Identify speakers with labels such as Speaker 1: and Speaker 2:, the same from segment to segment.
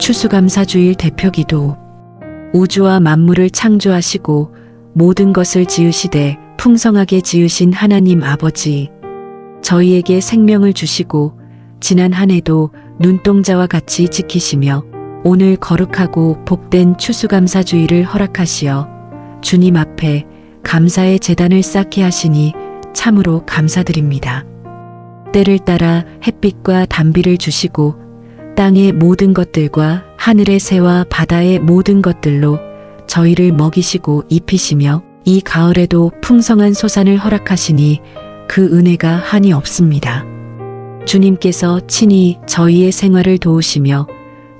Speaker 1: 추수감사주일 대표기도 우주와 만물을 창조하시고 모든 것을 지으시되 풍성하게 지으신 하나님 아버지 저희에게 생명을 주시고 지난 한 해도 눈동자와 같이 지키시며 오늘 거룩하고 복된 추수감사주의를 허락하시어 주님 앞에 감사의 재단을 쌓게 하시니 참으로 감사드립니다. 때를 따라 햇빛과 단비를 주시고 땅의 모든 것들과 하늘의 새와 바다의 모든 것들로 저희를 먹이시고 입히시며 이 가을에도 풍성한 소산을 허락하시니 그 은혜가 한이 없습니다. 주님께서 친히 저희의 생활을 도우시며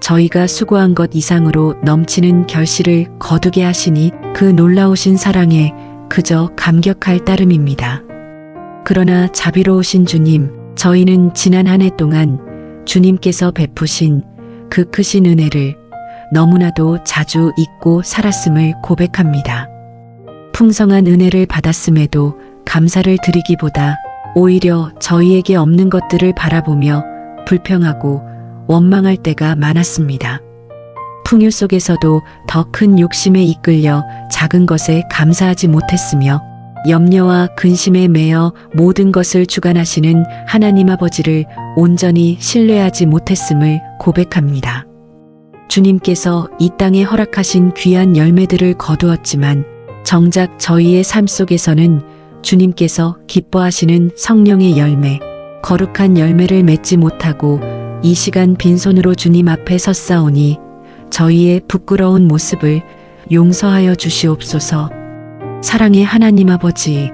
Speaker 1: 저희가 수고한 것 이상으로 넘치는 결실을 거두게 하시니 그 놀라우신 사랑에 그저 감격할 따름입니다. 그러나 자비로우신 주님, 저희는 지난 한 해 동안 주님께서 베푸신 그 크신 은혜를 너무나도 자주 잊고 살았음을 고백합니다. 풍성한 은혜를 받았음에도 감사를 드리기보다 오히려 저희에게 없는 것들을 바라보며 불평하고 원망할 때가 많았습니다. 풍요 속에서도 더 큰 욕심에 이끌려 작은 것에 감사하지 못했으며 염려와 근심에 매여 모든 것을 주관하시는 하나님 아버지를 온전히 신뢰하지 못했음을 고백합니다. 주님께서 이 땅에 허락하신 귀한 열매들을 거두었지만 정작 저희의 삶 속에서는 주님께서 기뻐하시는 성령의 열매, 거룩한 열매를 맺지 못하고 이 시간 빈손으로 주님 앞에 섰사오니 저희의 부끄러운 모습을 용서하여 주시옵소서. 사랑의 하나님 아버지,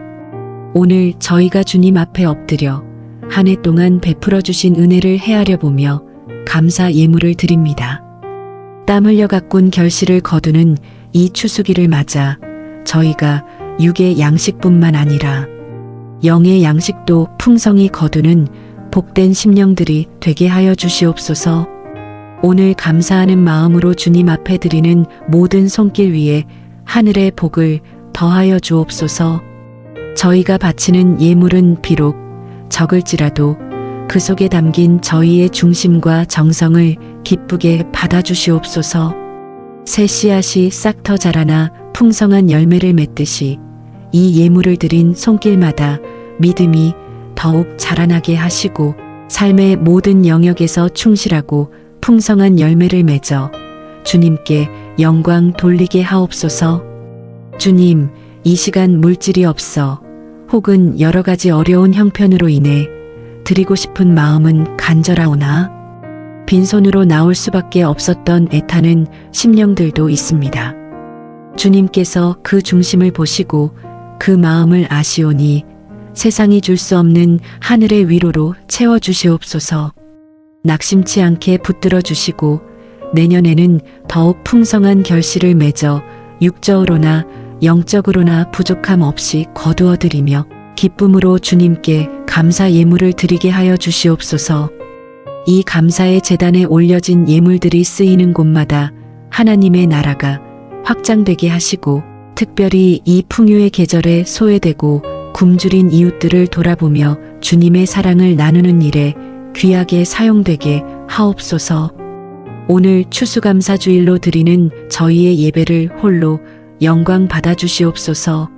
Speaker 1: 오늘 저희가 주님 앞에 엎드려 한 해 동안 베풀어 주신 은혜를 헤아려 보며 감사 예물을 드립니다. 땀 흘려 가꾼 결실을 거두는 이 추수기를 맞아 저희가 육의 양식뿐만 아니라 영의 양식도 풍성히 거두는 복된 심령들이 되게 하여 주시옵소서. 오늘 감사하는 마음으로 주님 앞에 드리는 모든 손길 위에 하늘의 복을 더하여 주옵소서. 저희가 바치는 예물은 비록 적을지라도 그 속에 담긴 저희의 중심과 정성을 기쁘게 받아주시옵소서. 새 씨앗이 싹터 자라나 풍성한 열매를 맺듯이 이 예물을 드린 손길마다 믿음이 더욱 자라나게 하시고 삶의 모든 영역에서 충실하고 풍성한 열매를 맺어 주님께 영광 돌리게 하옵소서. 주님, 이 시간 물질이 없어 혹은 여러 가지 어려운 형편으로 인해 드리고 싶은 마음은 간절하오나 빈손으로 나올 수밖에 없었던 애타는 심령들도 있습니다. 주님께서 그 중심을 보시고 그 마음을 아시오니 세상이 줄 수 없는 하늘의 위로로 채워 주시옵소서. 낙심치 않게 붙들어 주시고 내년에는 더욱 풍성한 결실을 맺어 육적으로나 영적으로나 부족함 없이 거두어 드리며 기쁨으로 주님께 감사 예물을 드리게 하여 주시옵소서. 이 감사의 재단에 올려진 예물들이 쓰이는 곳마다 하나님의 나라가 확장되게 하시고 특별히 이 풍요의 계절에 소외되고 굶주린 이웃들을 돌아보며 주님의 사랑을 나누는 일에 귀하게 사용되게 하옵소서. 오늘 추수감사주일로 드리는 저희의 예배를 홀로 영광 받아주시옵소서.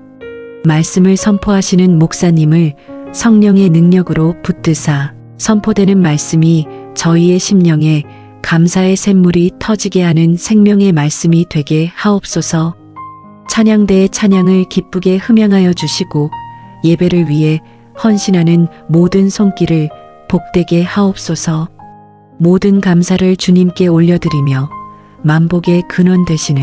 Speaker 1: 말씀을 선포하시는 목사님을 성령의 능력으로 붙드사 선포되는 말씀이 저희의 심령에 감사의 샘물이 터지게 하는 생명의 말씀이 되게 하옵소서. 찬양대의 찬양을 기쁘게 흠양하여 주시고 예배를 위해 헌신하는 모든 손길을 복되게 하옵소서. 모든 감사를 주님께 올려드리며 만복의 근원 되시는